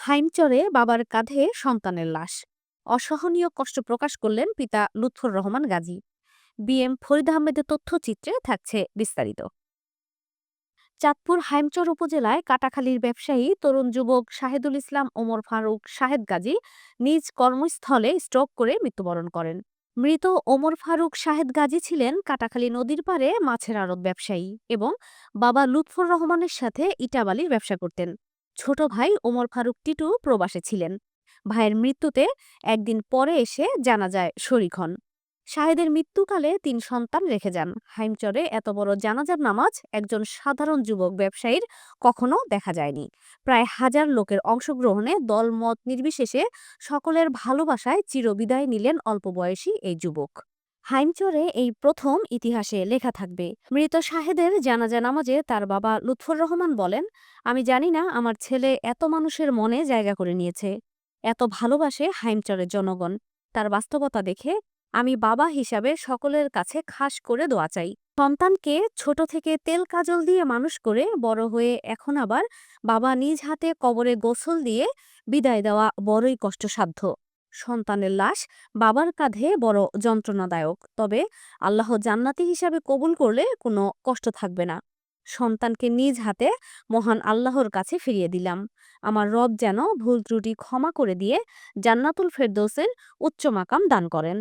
হাইমচরে বাবার কাঁধে সন্তানের লাশ। অসহনীয় কষ্ট প্রকাশ করলেন পিতা লুৎফর রহমান গাজী। বিএম ফরিদ আহমেদের তথ্যচিত্রে থাকছে বিস্তারিত। চাঁদপুর হাইমচর উপজেলায় কাটাখালীর ব্যবসায়ী তরুণ যুবক শাহেদুল ইসলাম ওমর ফারুক শাহেদ গাজী নিজ কর্মস্থলে স্ট্রোক করে মৃত্যুবরণ করেন। মৃত ওমর ফারুক শাহেদ গাজী ছিলেন কাটাখালী নদীর পাড়ে মাছের আড়ত ব্যবসায়ী এবং বাবা লুৎফর রহমানের সাথে ইটাবালির ব্যবসা করতেন। ছোট ভাই ওমর ফারুক টিটু প্রবাসে ছিলেন। ভাইয়ের মৃত্যুতে একদিন পরে এসে জানা যায় শরিক হন। শাহেদের মৃত্যুকালে তিন সন্তান রেখে যান। হাইমচরে এত বড় জানাজার নামাজ একজন সাধারণ যুবক ব্যবসায়ীর কখনো দেখা যায়নি। প্রায় হাজার লোকের অংশগ্রহণে দলমত নির্বিশেষে সকলের ভালোবাসায় চিরবিদায় নিলেন অল্প বয়সী এই যুবক। হাইমচরে এই প্রথম ইতিহাসে লেখা থাকবে। মৃত শাহেদের জানাজা নামাজে তার বাবা লুৎফর রহমান বলেন, আমি জানি না আমার ছেলে এত মানুষের মনে জায়গা করে নিয়েছে। এত ভালোবাসে হাইমচরের জনগণ। তার বাস্তবতা দেখে আমি বাবা হিসাবে সকলের কাছে খাস করে দোয়া চাই। সন্তানকে ছোট থেকে তেল কাজল দিয়ে মানুষ করে বড় হয়ে এখন আবার বাবা নিজ হাতে কবরে গোসল দিয়ে বিদায় দেওয়া বড়ই কষ্টসাধ্য। সন্তানের লাশ বাবার কাঁধে বড় যন্ত্রণাদায়ক। তবে আল্লাহ জান্নাতি হিসাবে কবুল করলে কোনো কষ্ট থাকবে না। সন্তানকে নিজ হাতে মহান আল্লাহর কাছে ফিরিয়ে দিলাম। আমার রব যেন ভুল ত্রুটি ক্ষমা করে দিয়ে জান্নাতুল ফেরদৌসের উচ্চ মাকাম দান করেন।